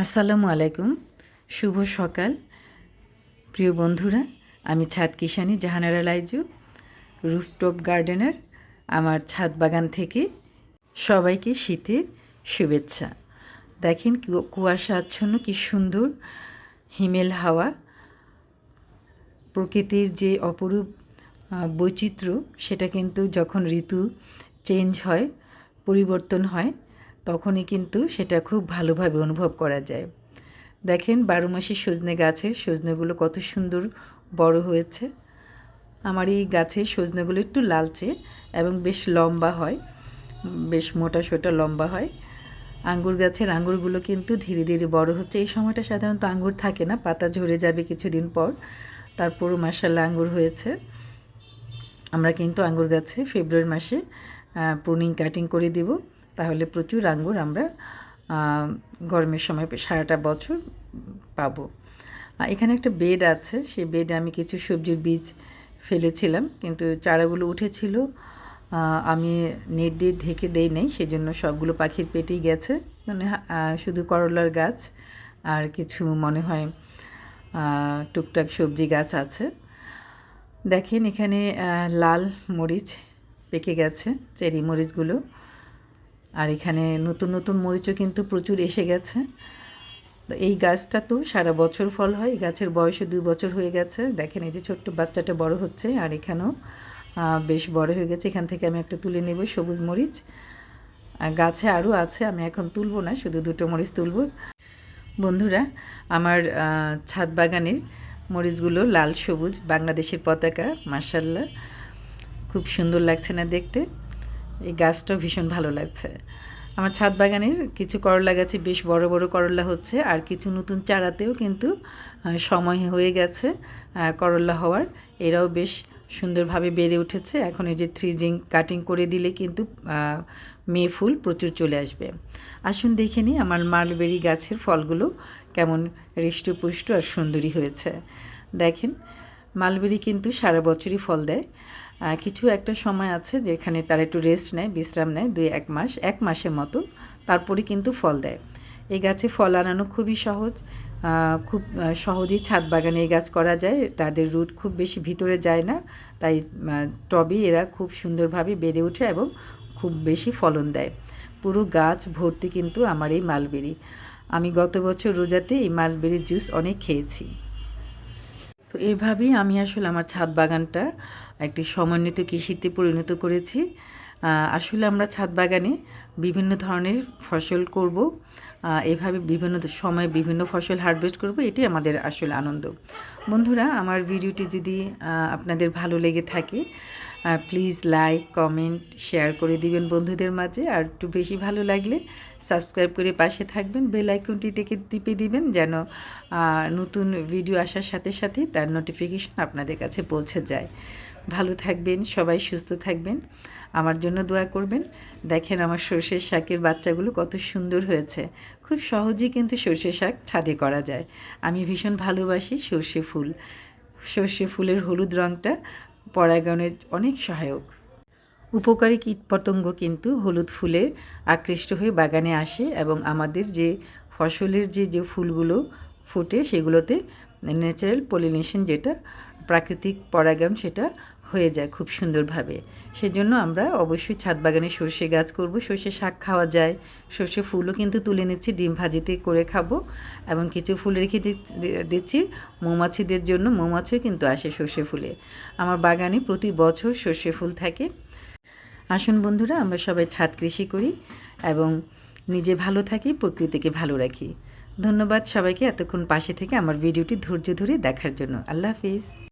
আসসালামু আলাইকুম। শুভ সকাল। প্রিয় বন্ধুরা, আমি ছাদ কিষানি জাহানারা লাইজু, রুফটপ গার্ডেনার, আমার ছাদ বাগান থেকে সবাইকে শীতের শুভেচ্ছা। দেখেন কুয়াশা আচ্ছন্ন, কি সুন্দর হিমেল হাওয়া। প্রকৃতির যে অপরূপ বৈচিত্র্য, সেটা কিন্তু যখন ঋতু চেঞ্জ হয়, পরিবর্তন হয় তখনই কিন্তু সেটা খুব ভালোভাবে অনুভব করা যায়। দেখেন বারো মাসি সজনে গাছের সজনেগুলো কত সুন্দর বড় হয়েছে। আমার এই গাছের সজনেগুলো একটু লালচে এবং বেশ লম্বা হয়, বেশ মোটা সোটা লম্বা হয়। আঙ্গুর গাছের আঙ্গুরগুলো কিন্তু ধীরে ধীরে বড় হচ্ছে। এই সময়টা সাধারণত আঙ্গুর থাকে না, পাতা ঝরে যাবে কিছুদিন পর। তারপরও মাসাল্লাহ আঙ্গুর হয়েছে। আমরা কিন্তু আঙ্গুর গাছে ফেব্রুয়ারি মাসে প্রুনিং কাটিং করে দিব। তাহলে প্রচুর আঙ্গুর আমরা গরমের সময় সারাটা বছর পাবো। এখানে একটা বেড আছে, সেই বেডে আমি কিছু সবজির বীজ ফেলেছিলাম, কিন্তু চারাগুলো উঠেছিল। আমি নেট দিয়ে ঢেকে দেই নাই, সেজন্য সবগুলো পাখির পেটেই গেছে। মানে শুধু করলার গাছ আর কিছু মনে হয় টুকটাক সবজি গাছ আছে। দেখেন এখানে লাল মরিচ পেকে গেছে, চেরি মরিচগুলো। আর এখানে নতুন নতুন মরিচও কিন্তু প্রচুর এসে গেছে। তো এই গাছটা তো সারা বছর ফল হয় গাছের বয়সও দুই বছর হয়ে গেছে। দেখেন এই যে ছোট্ট বাচ্চাটা বড় হচ্ছে আর এখানেও বেশ বড় হয়ে গেছে। এখান থেকে আমি একটা তুলে নেব সবুজ মরিচ। আর গাছে আরও আছে, আমি এখন তুলবো না, শুধু দুটো মরিচ তুলবো। বন্ধুরা, আমার ছাদ বাগানের মরিচগুলো লাল সবুজ, বাংলাদেশের পতাকা মার্শাল্লাহ খুব সুন্দর লাগছে না দেখতে। এই গাছটাও ভীষণ ভালো লাগছে। আমার ছাদ বাগানের কিছু করলা গাছে বেশ বড় বড় করলা হচ্ছে, আর কিছু নতুন চারাতেও কিন্তু সময় হয়ে গেছে করলা হওয়ার। এরাও বেশ সুন্দরভাবে বেড়ে উঠেছে। এখন এই যে থ্রিজিং, কাটিং করে দিলে কিন্তু মেয়ে ফুল প্রচুর চলে আসবে। আসুন দেখে নিই আমার মালবেরি গাছের ফলগুলো কেমন হৃষ্টপুষ্ট আর সুন্দরী হয়েছে। দেখেন, মালবেরি কিন্তু সারা বছরই ফল দেয়। কিছু একটা সময় আছে যেখানে তারা একটু রেস্ট নেয়, বিশ্রাম নেয়, দুই এক মাস, এক মাসের মতো তারপরে কিন্তু ফল দেয়। এই গাছে ফল আনানো খুবই সহজ খুব সহজেই ছাদ বাগানে এই গাছ করা যায়, তাদের রুট খুব বেশি ভিতরে যায় না, তাই টবে এরা খুব সুন্দরভাবে বেড়ে ওঠে এবং খুব বেশি ফলন দেয়। পুরো গাছ ভর্তি কিন্তু আমার এই মালবেরি। আমি গত বছর রোজাতে এই মালবেরির জুস অনেক খেয়েছি। তো এভাবেই আমি আসলে আমার ছাদ বাগানটা একটি সমন্বিত কৃষিতে পরিণত করেছি। আসলে আমরা ছাদ বাগানে বিভিন্ন ধরনের ফসল করব। এভাবে বিভিন্ন সময়ে বিভিন্ন ফসল হারভেস্ট করব এটি আমাদের আসলে আনন্দ। বন্ধুরা, আমার ভিডিওটি যদি আপনাদের ভালো লেগে থাকে প্লিজ লাইক কমেন্ট শেয়ার করে দিবেন বন্ধুদের মাঝে। আর একটু বেশি ভালো লাগলে সাবস্ক্রাইব করে পাশে থাকবেন বেল আইকনটি টেকে টিপে দিবেন যেন নতুন ভিডিও আসার সাথে সাথে তার নোটিফিকেশন আপনাদের কাছে পৌঁছে যায়। ভালো থাকবেন, সবাই সুস্থ থাকবেন। আমার জন্য দোয়া করবেন। দেখেন আমার সর্ষের শাকের বাচ্চাগুলো কত সুন্দর হয়েছে। খুব সহজেই কিন্তু সর্ষে শাক ছাদে করা যায়। আমি ভীষণ ভালোবাসি সর্ষে ফুল। সর্ষে ফুলের হলুদ রঙটা পরাগায়নের অনেক সহায়ক। উপকারী কীটপতঙ্গ কিন্তু হলুদ ফুলে আকৃষ্ট হয়ে বাগানে আসে এবং আমাদের যে ফসলের যে যে ফুলগুলো ফুটে সেগুলোতে ন্যাচারাল পলিনেশন যেটা, প্রাকৃতিক পরাগায়ন সেটা হয়ে যায় খুব সুন্দরভাবে। সেজন্য আমরা অবশ্যই ছাদ বাগানে সর্ষে গাছ করব, সর্ষে শাক খাওয়া যায়, সর্ষে ফুলও কিন্তু তুলে নিচ্ছি, ডিম ভাজিতে করে খাব এবং কিছু ফুল রেখে দিচ্ছি, মৌমাছিদের জন্য মৌমাছিও কিন্তু আসে সর্ষে ফুলে। আমার বাগানে প্রতি বছর সর্ষে ফুল থাকে। আসুন বন্ধুরা, আমরা সবাই ছাদ কৃষি করি এবং নিজে ভালো থাকি, প্রকৃতিকে ভালো রাখি। ধন্যবাদ সবাইকে এতক্ষণ পাশে থেকে আমার ভিডিওটি ধৈর্য ধরে দেখার জন্য। আল্লাহ হাফিজ।